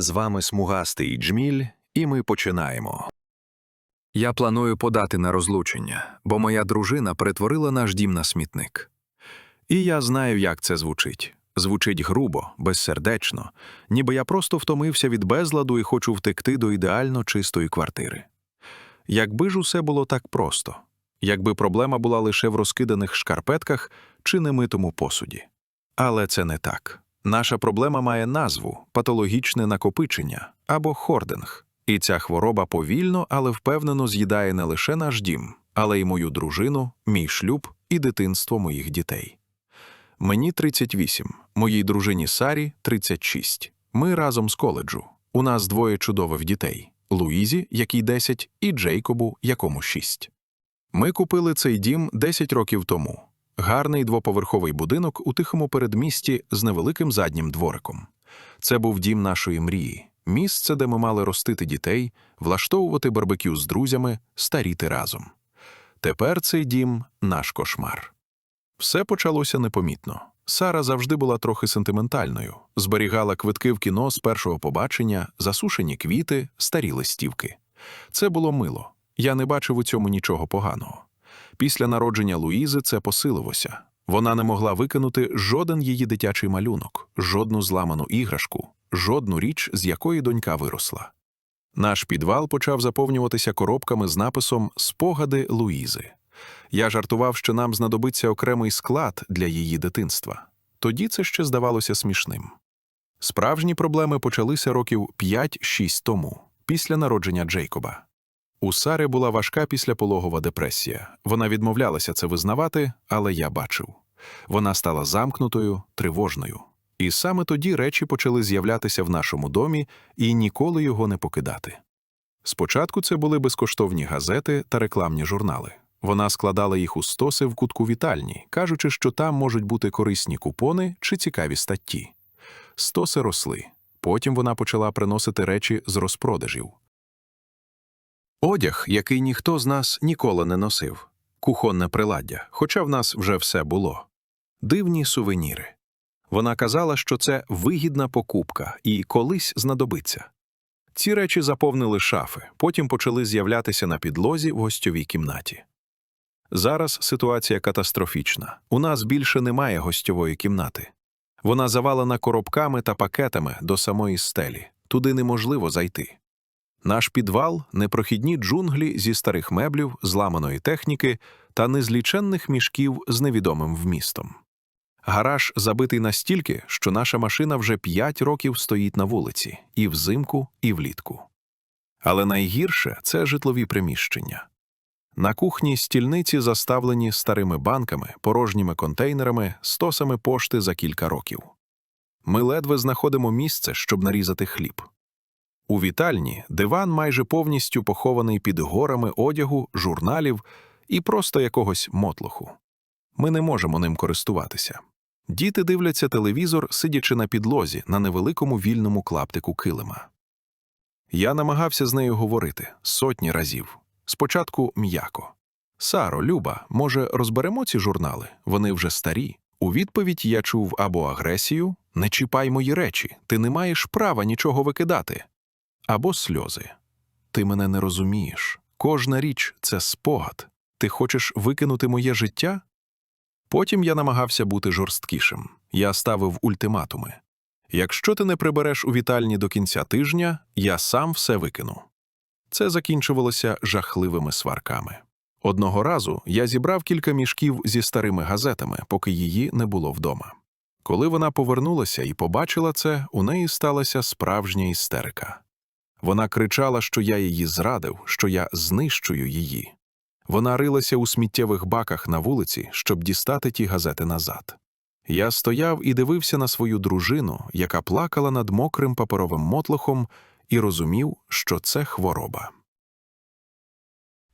З вами смугастий джміль, і ми починаємо. Я планую подати на розлучення, бо моя дружина перетворила наш дім на смітник. І я знаю, як це звучить. Звучить грубо, безсердечно, ніби я просто втомився від безладу і хочу втекти до ідеально чистої квартири. Якби ж усе було так просто, якби проблема була лише в розкиданих шкарпетках чи немитому посуді. Але це не так. Наша проблема має назву патологічне накопичення або хординг. І ця хвороба повільно, але впевнено з'їдає не лише наш дім, але й мою дружину, мій шлюб і дитинство моїх дітей. Мені 38, моїй дружині Сарі 36. Ми разом з коледжу. У нас двоє чудових дітей: Луїзі, якій 10, і Джейкобу, якому 6. Ми купили цей дім 10 років тому. Гарний двоповерховий будинок у тихому передмісті з невеликим заднім двориком. Це був дім нашої мрії, місце, де ми мали ростити дітей, влаштовувати барбекю з друзями, старіти разом. Тепер цей дім наш кошмар. Все почалося непомітно. Сара завжди була трохи сентиментальною, зберігала квитки в кіно з першого побачення, засушені квіти, старі листівки. Це було мило. Я не бачив у цьому нічого поганого. Після народження Луїзи це посилилося. Вона не могла викинути жоден її дитячий малюнок, жодну зламану іграшку, жодну річ, з якої донька виросла. Наш підвал почав заповнюватися коробками з написом Спогади Луїзи. Я жартував, що нам знадобиться окремий склад для її дитинства. Тоді це ще здавалося смішним. Справжні проблеми почалися років 5-6 тому, після народження Джейкоба. У Сари була важка післяпологова депресія. Вона відмовлялася це визнавати, але я бачив. Вона стала замкнутою, тривожною. І саме тоді речі почали з'являтися в нашому домі і ніколи його не покидати. Спочатку це були безкоштовні газети та рекламні журнали. Вона складала їх у стоси в кутку вітальні, кажучи, що там можуть бути корисні купони чи цікаві статті. Стоси росли. Потім вона почала приносити речі з розпродажів. Одяг, який ніхто з нас ніколи не носив, кухонне приладдя, хоча в нас вже все було. Дивні сувеніри. Вона казала, що це вигідна покупка і колись знадобиться. Ці речі заповнили шафи, потім почали з'являтися на підлозі в гостьовій кімнаті. Зараз ситуація катастрофічна. У нас більше немає гостьової кімнати. Вона завалена коробками та пакетами до самої стелі. Туди неможливо зайти. Наш підвал непрохідні джунглі зі старих меблів, зламаної техніки та незліченних мішків з невідомим вмістом. Гараж забитий настільки, що наша машина вже п'ять років стоїть на вулиці і взимку, і влітку. Але найгірше це житлові приміщення. На кухні стільниці заставлені старими банками, порожніми контейнерами, стосами пошти за кілька років. Ми ледве знаходимо місце, щоб нарізати хліб. У вітальні диван майже повністю похований під горами одягу, журналів і просто якогось мотлоху. Ми не можемо ним користуватися. Діти дивляться телевізор, сидячи на підлозі на невеликому вільному клаптику килима. Я намагався з нею говорити сотні разів. Спочатку м'яко. Саро, Люба, може, розберемо ці журнали? Вони вже старі. У відповідь я чув або агресію не чіпай мої речі, ти не маєш права нічого викидати, або сльози. Ти мене не розумієш. Кожна річ це спогад. Ти хочеш викинути моє життя? Потім я намагався бути жорсткішим. Я ставив ультиматуми. Якщо ти не прибереш у вітальні до кінця тижня, я сам все викину. Це закінчувалося жахливими сварками. Одного разу я зібрав кілька мішків зі старими газетами, поки її не було вдома. Коли вона повернулася і побачила це, у неї сталася справжня істерика. Вона кричала, що я її зрадив, що я знищую її. Вона рилася у сміттєвих баках на вулиці, щоб дістати ті газети назад. Я стояв і дивився на свою дружину, яка плакала над мокрим паперовим мотлохом, і розумів, що це хвороба.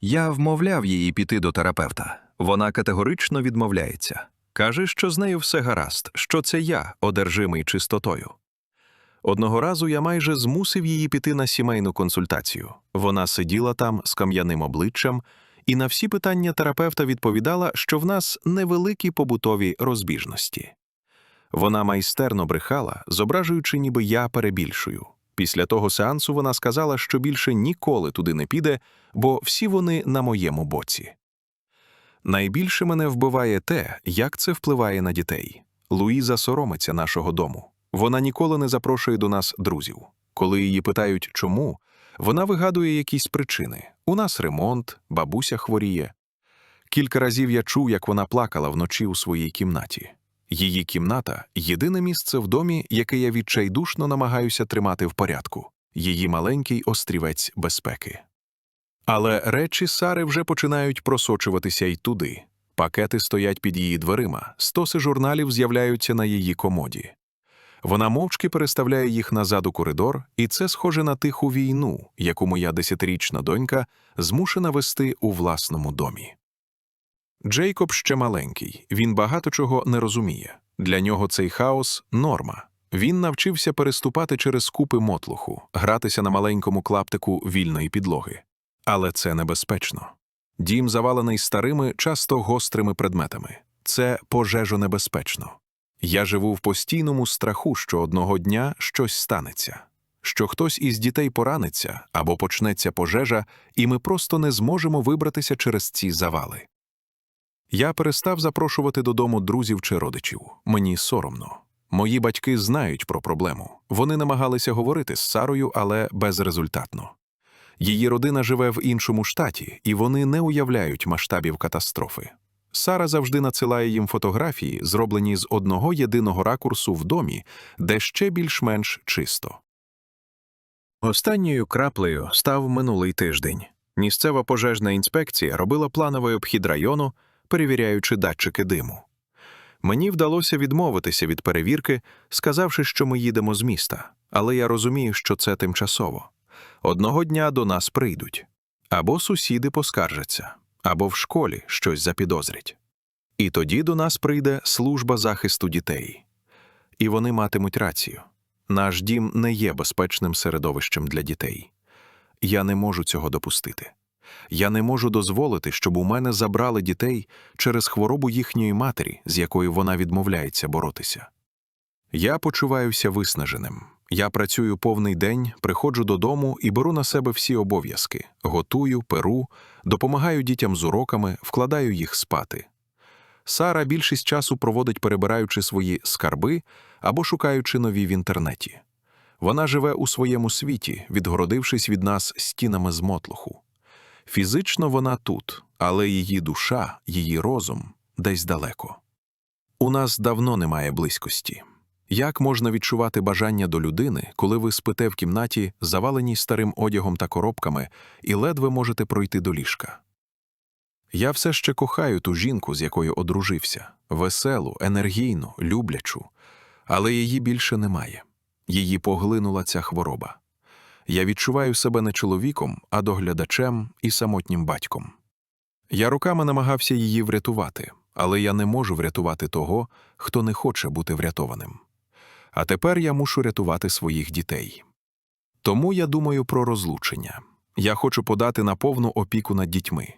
Я вмовляв її піти до терапевта. Вона категорично відмовляється. Каже, що з нею все гаразд, що це я, одержимий чистотою. Одного разу я майже змусив її піти на сімейну консультацію. Вона сиділа там з кам'яним обличчям і на всі питання терапевта відповідала, що в нас невеликі побутові розбіжності. Вона майстерно брехала, зображуючи, ніби я перебільшую. Після того сеансу вона сказала, що більше ніколи туди не піде, бо всі вони на моєму боці. Найбільше мене вбиває те, як це впливає на дітей. Луїза соромиться нашого дому. Вона ніколи не запрошує до нас друзів. Коли її питають, чому, вона вигадує якісь причини. У нас ремонт, бабуся хворіє. Кілька разів я чув, як вона плакала вночі у своїй кімнаті. Її кімната єдине місце в домі, яке я відчайдушно намагаюся тримати в порядку, її маленький острівець безпеки. Але речі Сари вже починають просочуватися й туди. Пакети стоять під її дверима, стоси журналів з'являються на її комоді. Вона мовчки переставляє їх назад у коридор, і це схоже на тиху війну, яку моя десятирічна донька змушена вести у власному домі. Джейкоб ще маленький, він багато чого не розуміє. Для нього цей хаос норма. Він навчився переступати через купи мотлуху, гратися на маленькому клаптику вільної підлоги. Але це небезпечно. Дім завалений старими, часто гострими предметами. Це пожежонебезпечно. Я живу в постійному страху, що одного дня щось станеться, що хтось із дітей пораниться або почнеться пожежа, і ми просто не зможемо вибратися через ці завали. Я перестав запрошувати додому друзів чи родичів. Мені соромно. Мої батьки знають про проблему. Вони намагалися говорити з Сарою, але безрезультатно. Її родина живе в іншому штаті, і вони не уявляють масштабів катастрофи. Сара завжди надсилає їм фотографії, зроблені з одного єдиного ракурсу в домі, де ще більш-менш чисто. Останньою краплею став минулий тиждень. Місцева пожежна інспекція робила плановий обхід району, перевіряючи датчики диму. Мені вдалося відмовитися від перевірки, сказавши, що ми їдемо з міста, але я розумію, що це тимчасово. Одного дня до нас прийдуть. Або сусіди поскаржаться, або в школі щось запідозрять. І тоді до нас прийде служба захисту дітей. І вони матимуть рацію. Наш дім не є безпечним середовищем для дітей. Я не можу цього допустити. Я не можу дозволити, щоб у мене забрали дітей через хворобу їхньої матері, з якою вона відмовляється боротися. Я почуваюся виснаженим. Я працюю повний день, приходжу додому і беру на себе всі обов'язки: готую, перу, допомагаю дітям з уроками, вкладаю їх спати. Сара більшість часу проводить, перебираючи свої скарби або шукаючи нові в інтернеті. Вона живе у своєму світі, відгородившись від нас стінами з мотлуху. Фізично вона тут, але її душа, її розум десь далеко. У нас давно немає близькості. Як можна відчувати бажання до людини, коли ви спите в кімнаті, заваленій старим одягом та коробками, і ледве можете пройти до ліжка? Я все ще кохаю ту жінку, з якою одружився, веселу, енергійну, люблячу, але її більше немає. Її поглинула ця хвороба. Я відчуваю себе не чоловіком, а доглядачем і самотнім батьком. Я руками намагався її врятувати, але я не можу врятувати того, хто не хоче бути врятованим. А тепер я мушу рятувати своїх дітей. Тому я думаю про розлучення. Я хочу подати на повну опіку над дітьми.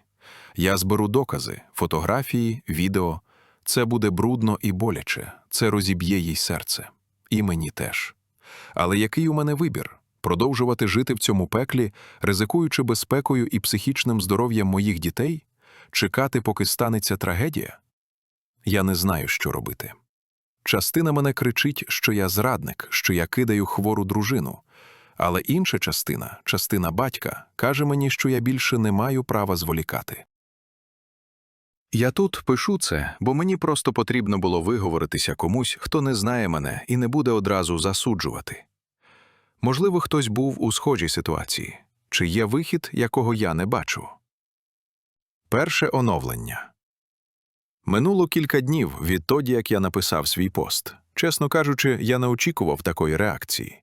Я зберу докази, фотографії, відео. Це буде брудно і боляче, це розіб'є їй серце. І мені теж. Але який у мене вибір? Продовжувати жити в цьому пеклі, ризикуючи безпекою і психічним здоров'ям моїх дітей? Чекати, поки станеться трагедія? Я не знаю, що робити. Частина мене кричить, що я зрадник, що я кидаю хвору дружину. Але інша частина, частина батька, каже мені, що я більше не маю права зволікати. Я тут пишу це, бо мені просто потрібно було виговоритися комусь, хто не знає мене і не буде одразу засуджувати. Можливо, хтось був у схожій ситуації, чи є вихід, якого я не бачу. Перше оновлення. Минуло кілька днів відтоді, як я написав свій пост. Чесно кажучи, я не очікував такої реакції.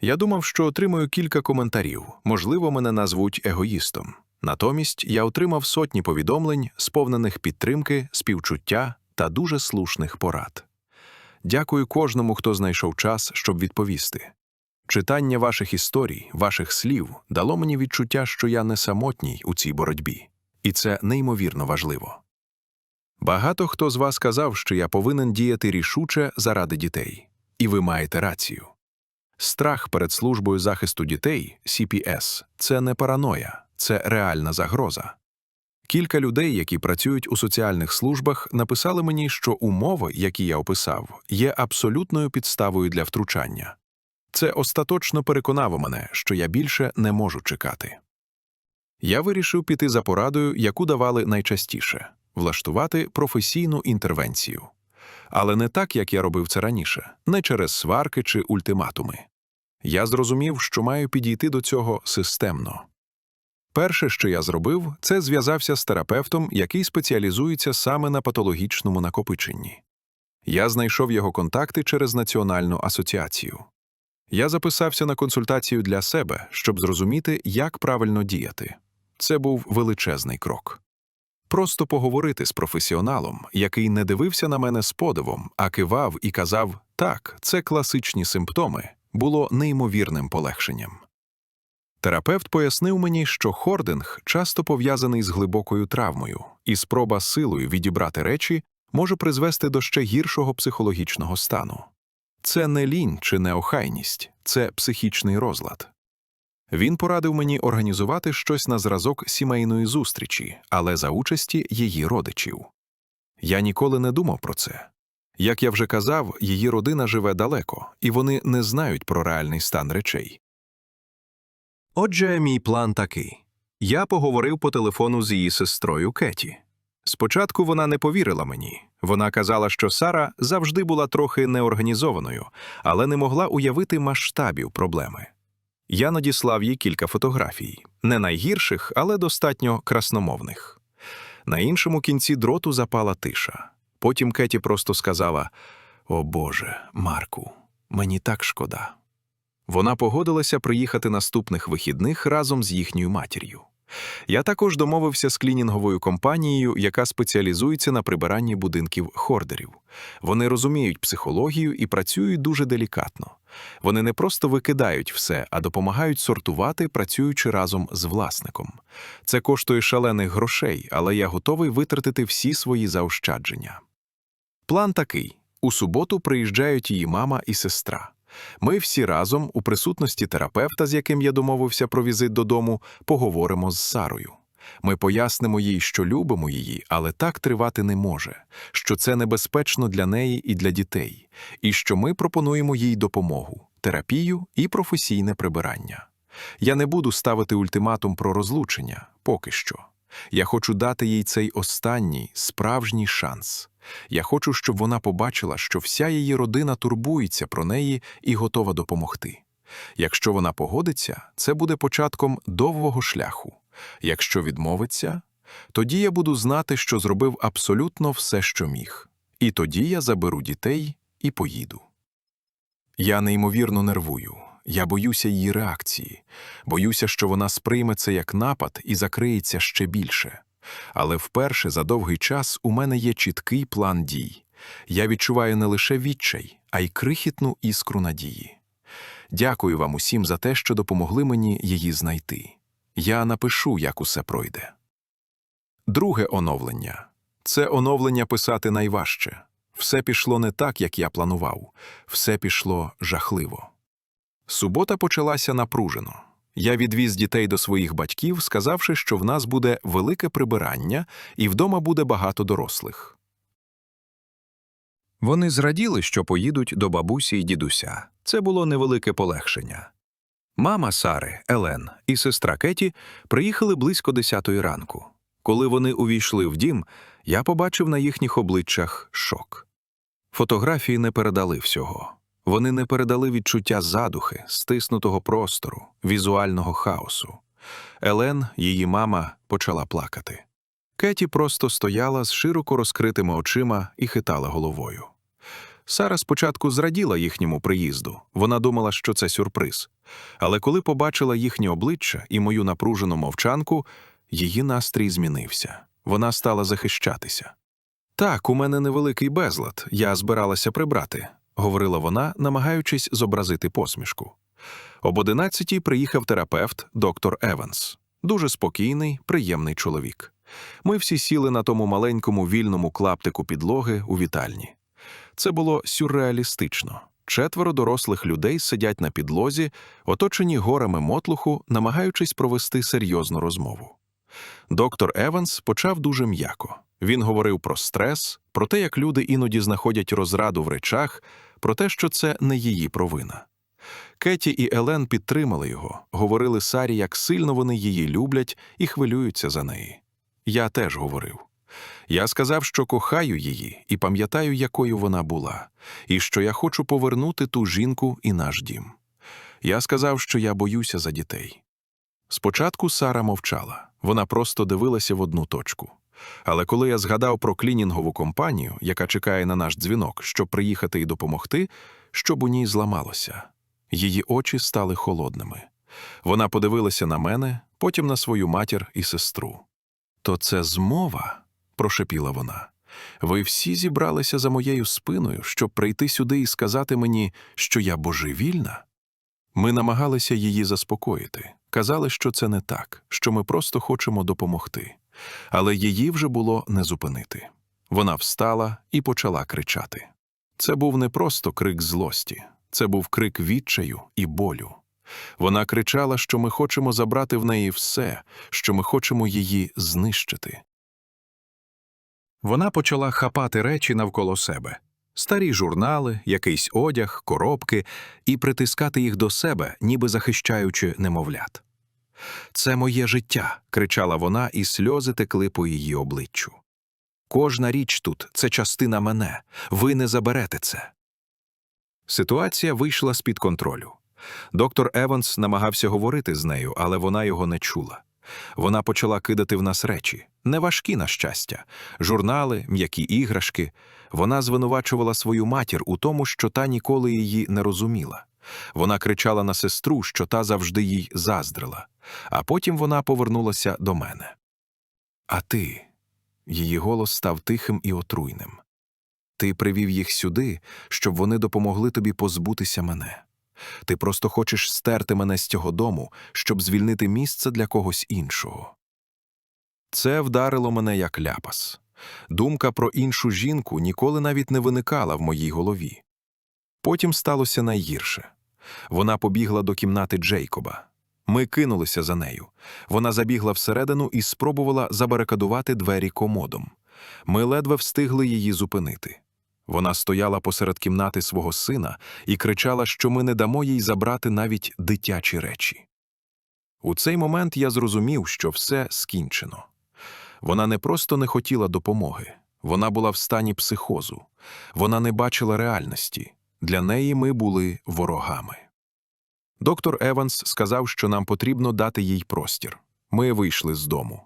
Я думав, що отримаю кілька коментарів, можливо, мене назвуть егоїстом. Натомість я отримав сотні повідомлень, сповнених підтримки, співчуття та дуже слушних порад. Дякую кожному, хто знайшов час, щоб відповісти. Читання ваших історій, ваших слів дало мені відчуття, що я не самотній у цій боротьбі, і це неймовірно важливо. Багато хто з вас сказав, що я повинен діяти рішуче заради дітей, і ви маєте рацію. Страх перед службою захисту дітей CPS – це не параноя, це реальна загроза. Кілька людей, які працюють у соціальних службах, написали мені, що умови, які я описав, є абсолютною підставою для втручання. Це остаточно переконало мене, що я більше не можу чекати. Я вирішив піти за порадою, яку давали найчастіше влаштувати професійну інтервенцію. Але не так, як я робив це раніше, не через сварки чи ультиматуми. Я зрозумів, що маю підійти до цього системно. Перше, що я зробив, це зв'язався з терапевтом, який спеціалізується саме на патологічному накопиченні. Я знайшов його контакти через Національну асоціацію. Я записався на консультацію для себе, щоб зрозуміти, як правильно діяти. Це був величезний крок. Просто поговорити з професіоналом, який не дивився на мене з подивом, а кивав і казав так, це класичні симптоми, було неймовірним полегшенням. Терапевт пояснив мені, що хординг часто пов'язаний з глибокою травмою, і спроба силою відібрати речі може призвести до ще гіршого психологічного стану. Це не лінь чи неохайність, це психічний розлад. Він порадив мені організувати щось на зразок сімейної зустрічі, але за участі її родичів. Я ніколи не думав про це. Як я вже казав, її родина живе далеко, і вони не знають про реальний стан речей. Отже, мій план такий я поговорив по телефону з її сестрою Кеті. Спочатку вона не повірила мені. Вона казала, що Сара завжди була трохи неорганізованою, але не могла уявити масштабів проблеми. Я надіслав їй кілька фотографій, не найгірших, але достатньо красномовних. На іншому кінці дроту запала тиша. Потім Кеті просто сказала: О Боже, Марку, мені так шкода. Вона погодилася приїхати наступних вихідних разом з їхньою матір'ю. Я також домовився з клінінговою компанією, яка спеціалізується на прибиранні будинків хордерів. Вони розуміють психологію і працюють дуже делікатно. Вони не просто викидають все, а допомагають сортувати, працюючи разом з власником. Це коштує шалених грошей, але я готовий витратити всі свої заощадження. План такий: у суботу приїжджають її мама і сестра. Ми всі разом, у присутності терапевта, з яким я домовився про візит додому, поговоримо з Сарою. Ми пояснимо їй, що любимо її, але так тривати не може, що це небезпечно для неї і для дітей, і що ми пропонуємо їй допомогу, терапію і професійне прибирання. Я не буду ставити ультиматум про розлучення поки що. Я хочу дати їй цей останній справжній шанс. Я хочу, щоб вона побачила, що вся її родина турбується про неї і готова допомогти. Якщо вона погодиться, це буде початком довгого шляху. Якщо відмовиться, тоді я буду знати, що зробив абсолютно все, що міг. І тоді я заберу дітей і поїду. Я неймовірно нервую. Я боюся її реакції, боюся, що вона сприйме це як напад і закриється ще більше. Але вперше за довгий час у мене є чіткий план дій. Я відчуваю не лише відчай, а й крихітну іскру надії. Дякую вам усім за те, що допомогли мені її знайти. Я напишу, як усе пройде. Друге оновлення це оновлення писати найважче. Все пішло не так, як я планував, все пішло жахливо. Субота почалася напружено. Я відвіз дітей до своїх батьків, сказавши, що в нас буде велике прибирання і вдома буде багато дорослих. Вони зраділи, що поїдуть до бабусі й дідуся. Це було невелике полегшення. Мама Сари, Елен і сестра Кеті приїхали близько десятої ранку. Коли вони увійшли в дім, я побачив на їхніх обличчях шок. Фотографії не передали всього. Вони не передали відчуття задухи, стиснутого простору, візуального хаосу. Елен, її мама, почала плакати. Кеті просто стояла з широко розкритими очима і хитала головою. Сара спочатку зраділа їхньому приїзду. Вона думала, що це сюрприз. Але коли побачила їхнє обличчя і мою напружену мовчанку, її настрій змінився. Вона стала захищатися. Так, у мене невеликий безлад, я збиралася прибрати, говорила вона, намагаючись зобразити посмішку. Об одинадцятій приїхав терапевт доктор Еванс. Дуже спокійний, приємний чоловік. Ми всі сіли на тому маленькому вільному клаптику підлоги у вітальні. Це було сюрреалістично. четверо дорослих людей сидять на підлозі, оточені горами мотлуху, намагаючись провести серйозну розмову. Доктор Еванс почав дуже м'яко. Він говорив про стрес, про те, як люди іноді знаходять розраду в речах, про те, що це не її провина. Кеті і Елен підтримали його, говорили Сарі, як сильно вони її люблять і хвилюються за неї. Я теж говорив. Я сказав, що кохаю її і пам'ятаю, якою вона була, і що я хочу повернути ту жінку і наш дім. Я сказав, що я боюся за дітей. Спочатку Сара мовчала, вона просто дивилася в одну точку. Але коли я згадав про клінінгову компанію, яка чекає на наш дзвінок, щоб приїхати і допомогти, щоб у ній зламалося, її очі стали холодними. Вона подивилася на мене, потім на свою матір і сестру. То це змова, прошепіла вона. Ви всі зібралися за моєю спиною, щоб прийти сюди і сказати мені, що я божевільна? Ми намагалися її заспокоїти, казали, що це не так, що ми просто хочемо допомогти. Але її вже було не зупинити. Вона встала і почала кричати. Це був не просто крик злості, це був крик відчаю і болю. Вона кричала, що ми хочемо забрати в неї все, що ми хочемо її знищити. Вона почала хапати речі навколо себе старі журнали, якийсь одяг, коробки, і притискати їх до себе, ніби захищаючи немовлят. Це моє життя, кричала вона, і сльози текли по її обличчю. Кожна річ тут це частина мене. Ви не заберете це. Ситуація вийшла з під контролю. Доктор Еванс намагався говорити з нею, але вона його не чула. Вона почала кидати в нас речі, не важкі, на щастя, журнали, м'які іграшки. Вона звинувачувала свою матір у тому, що та ніколи її не розуміла. Вона кричала на сестру, що та завжди їй заздрила, а потім вона повернулася до мене. А ти. Її голос став тихим і отруйним. Ти привів їх сюди, щоб вони допомогли тобі позбутися мене. Ти просто хочеш стерти мене з цього дому, щоб звільнити місце для когось іншого. Це вдарило мене як ляпас. Думка про іншу жінку ніколи навіть не виникала в моїй голові. Потім сталося найгірше. Вона побігла до кімнати Джейкоба. Ми кинулися за нею. Вона забігла всередину і спробувала забарикадувати двері комодом. Ми ледве встигли її зупинити. Вона стояла посеред кімнати свого сина і кричала, що ми не дамо їй забрати навіть дитячі речі. У цей момент я зрозумів, що все скінчено. Вона не просто не хотіла допомоги, вона була в стані психозу, вона не бачила реальності. Для неї ми були ворогами. Доктор Еванс сказав, що нам потрібно дати їй простір. Ми вийшли з дому.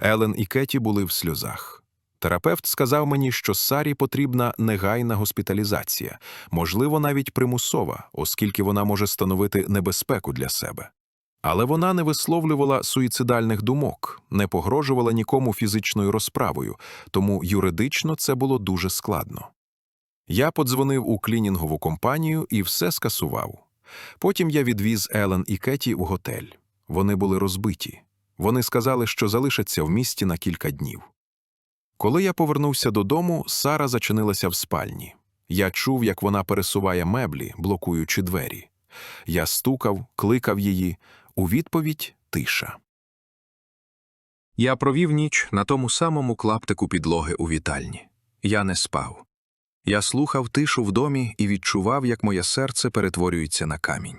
Елен і Кеті були в сльозах. Терапевт сказав мені, що Сарі потрібна негайна госпіталізація, можливо, навіть примусова, оскільки вона може становити небезпеку для себе. Але вона не висловлювала суїцидальних думок, не погрожувала нікому фізичною розправою, тому юридично це було дуже складно. Я подзвонив у клінінгову компанію і все скасував. Потім я відвіз Елен і Кеті у готель. Вони були розбиті. Вони сказали, що залишаться в місті на кілька днів. Коли я повернувся додому, Сара зачинилася в спальні. Я чув, як вона пересуває меблі, блокуючи двері. Я стукав, кликав її. У відповідь тиша. Я провів ніч на тому самому клаптику підлоги у вітальні. Я не спав. Я слухав тишу в домі і відчував, як моє серце перетворюється на камінь.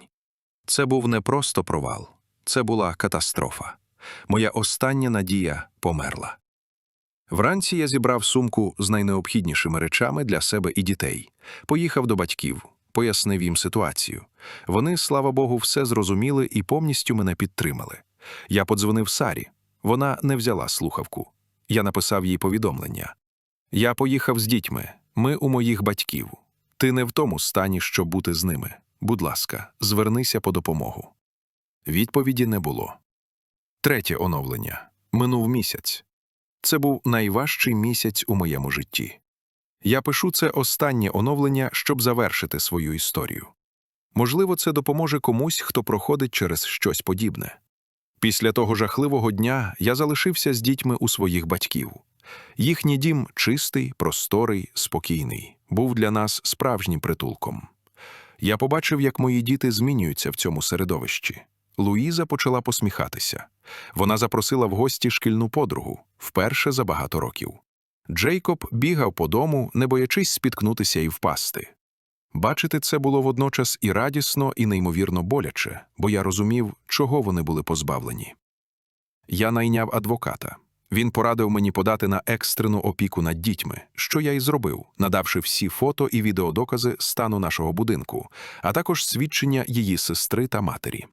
Це був не просто провал, це була катастрофа. Моя остання надія померла. Вранці я зібрав сумку з найнеобхіднішими речами для себе і дітей, поїхав до батьків, пояснив їм ситуацію. Вони, слава Богу, все зрозуміли і повністю мене підтримали. Я подзвонив Сарі. Вона не взяла слухавку. Я написав їй повідомлення. Я поїхав з дітьми. Ми у моїх батьків. Ти не в тому стані, щоб бути з ними. Будь ласка, звернися по допомогу. Відповіді не було. Третє оновлення. Минув місяць. Це був найважчий місяць у моєму житті. Я пишу це останнє оновлення, щоб завершити свою історію. Можливо, це допоможе комусь, хто проходить через щось подібне. Після того жахливого дня я залишився з дітьми у своїх батьків. Їхній дім чистий, просторий, спокійний, був для нас справжнім притулком. Я побачив, як мої діти змінюються в цьому середовищі. Луїза почала посміхатися. Вона запросила в гості шкільну подругу вперше за багато років. Джейкоб бігав по дому, не боячись спіткнутися і впасти. Бачити це було водночас і радісно, і неймовірно боляче, бо я розумів, чого вони були позбавлені. Я найняв адвоката. Він порадив мені подати на екстрену опіку над дітьми, що я і зробив, надавши всі фото і відеодокази стану нашого будинку, а також свідчення її сестри та матері.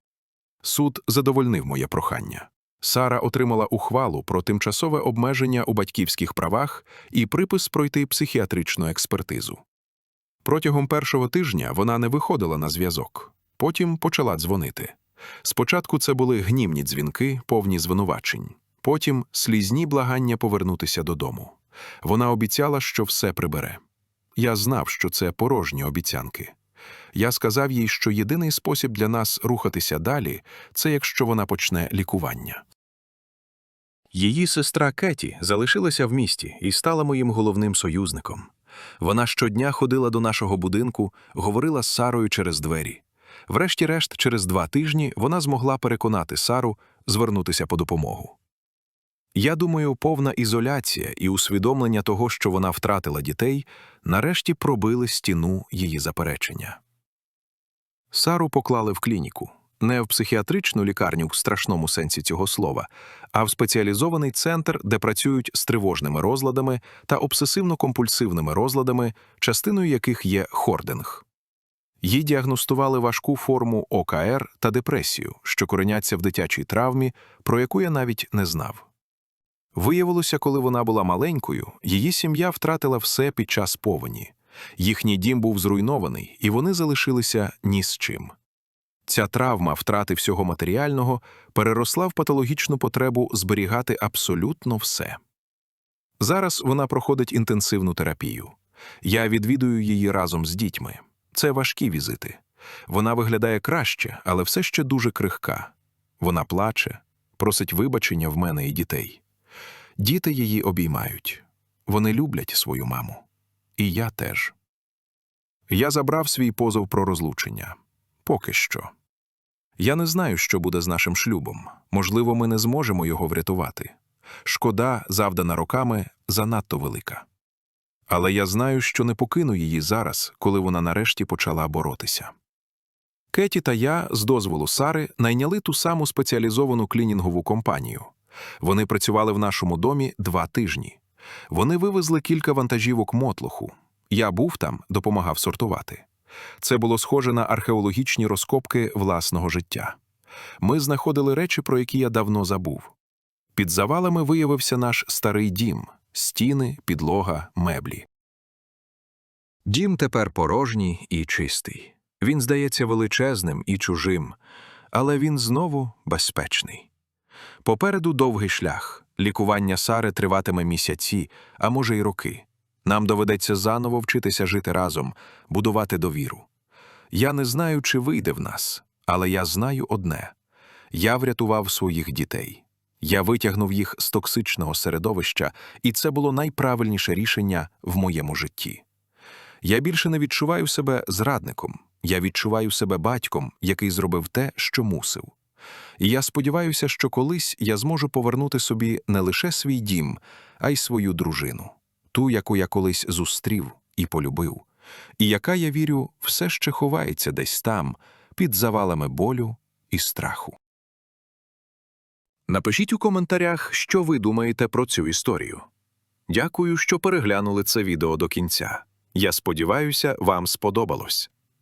Суд задовольнив моє прохання. Сара отримала ухвалу про тимчасове обмеження у батьківських правах і припис пройти психіатричну експертизу. Протягом першого тижня вона не виходила на зв'язок, потім почала дзвонити. Спочатку це були гнівні дзвінки, повні звинувачень, потім слізні благання повернутися додому. Вона обіцяла, що все прибере. Я знав, що це порожні обіцянки. Я сказав їй, що єдиний спосіб для нас рухатися далі це якщо вона почне лікування. Її сестра Кеті залишилася в місті і стала моїм головним союзником. Вона щодня ходила до нашого будинку, говорила з Сарою через двері. Врешті-решт, через два тижні вона змогла переконати Сару звернутися по допомогу. Я думаю, повна ізоляція і усвідомлення того, що вона втратила дітей, нарешті пробили стіну її заперечення. Сару поклали в клініку, не в психіатричну лікарню в страшному сенсі цього слова, а в спеціалізований центр, де працюють з тривожними розладами та обсесивно-компульсивними розладами, частиною яких є хординг. Їй діагностували важку форму ОКР та депресію, що кореняться в дитячій травмі, про яку я навіть не знав. Виявилося, коли вона була маленькою, її сім'я втратила все під час повені. Їхній дім був зруйнований, і вони залишилися ні з чим. Ця травма втрати всього матеріального переросла в патологічну потребу зберігати абсолютно все. Зараз вона проходить інтенсивну терапію. Я відвідую її разом з дітьми. Це важкі візити. Вона виглядає краще, але все ще дуже крихка. Вона плаче, просить вибачення в мене і дітей. Діти її обіймають. Вони люблять свою маму. І я теж. Я забрав свій позов про розлучення. Поки що. Я не знаю, що буде з нашим шлюбом. Можливо, ми не зможемо його врятувати. Шкода, завдана роками, занадто велика. Але я знаю, що не покину її зараз, коли вона нарешті почала боротися. Кеті та я, з дозволу Сари, найняли ту саму спеціалізовану клінінгову компанію. Вони працювали в нашому домі два тижні. Вони вивезли кілька вантажівок мотлуху. Я був там, допомагав сортувати. Це було схоже на археологічні розкопки власного життя. Ми знаходили речі, про які я давно забув. Під завалами виявився наш старий дім стіни, підлога, меблі. Дім тепер порожній і чистий. Він здається величезним і чужим, але він знову безпечний. Попереду довгий шлях. Лікування Сари триватиме місяці, а може й роки. Нам доведеться заново вчитися жити разом, будувати довіру. Я не знаю, чи вийде в нас, але я знаю одне: я врятував своїх дітей. Я витягнув їх з токсичного середовища, і це було найправильніше рішення в моєму житті. Я більше не відчуваю себе зрадником, я відчуваю себе батьком, який зробив те, що мусив. І я сподіваюся, що колись я зможу повернути собі не лише свій дім, а й свою дружину, ту, яку я колись зустрів і полюбив, і яка, я вірю, все ще ховається десь там, під завалами болю і страху. Напишіть у коментарях, що ви думаєте про цю історію. Дякую, що переглянули це відео до кінця. Я сподіваюся, вам сподобалось.